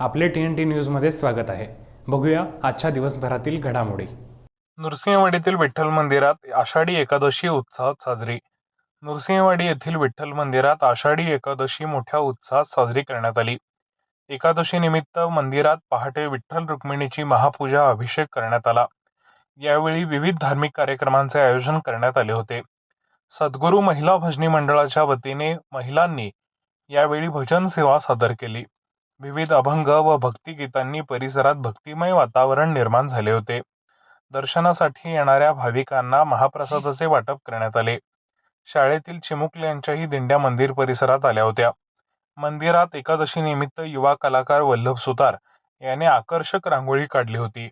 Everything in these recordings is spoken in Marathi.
आपले टी एन टी न्यूजमध्ये स्वागत आहे. बघूया आजच्या दिवसभरातील घडामोडी. नृसिंहवाडीतील विठ्ठल मंदिरात आषाढी एकादशी उत्साहात साजरी. नृसिंहवाडी येथील विठ्ठल मंदिरात आषाढी एकादशी मोठ्या उत्साहात साजरी करण्यात आली. एकादशीनिमित्त मंदिरात पहाटे विठ्ठल रुक्मिणीची महापूजा अभिषेक करण्यात आला. यावेळी विविध धार्मिक कार्यक्रमांचे आयोजन करण्यात आले होते. सद्गुरू महिला भजनी मंडळाच्या वतीने महिलांनी यावेळी भजन सेवा सादर केली. विविध अभंग व भक्तिगीतांनी परिसरात भक्तिमय वातावरण निर्माण झाले होते. दर्शनासाठी येणाऱ्या भाविकांना महाप्रसादाचे वाटप करण्यात आले. शाळेतील चिमुकल्यांच्याही दिंड्या मंदिर परिसरात आल्या होत्या. मंदिरात एकादशी निमित्त युवा कलाकार वल्लभ सुतार याने आकर्षक रांगोळी काढली होती.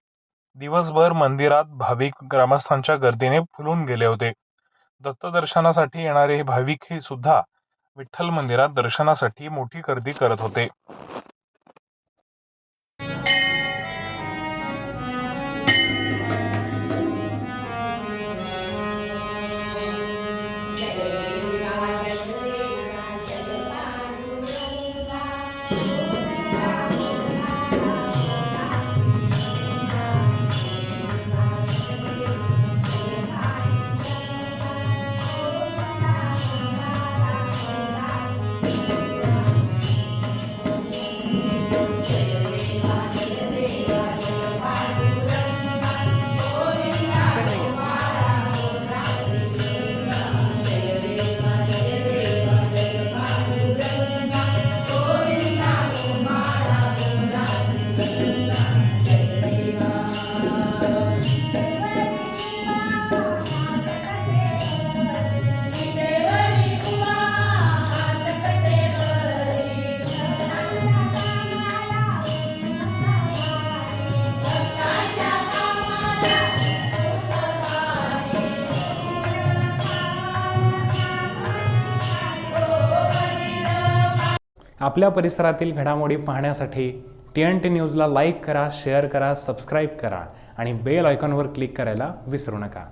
दिवसभर मंदिरात भाविक ग्रामस्थांच्या गर्दीने फुलून गेले होते. दत्तदर्शनासाठी येणारे हे भाविक हे सुद्धा विठ्ठल मंदिरात दर्शनासाठी मोठी गर्दी करत होते. आपल्या परिसरातील घडामोडी पाहण्यासाठी टी एन टी न्यूजला लाईक करा शेअर करा सबस्क्राईब करा आणि बेल आयकॉनवर क्लिक करायला विसरू नका.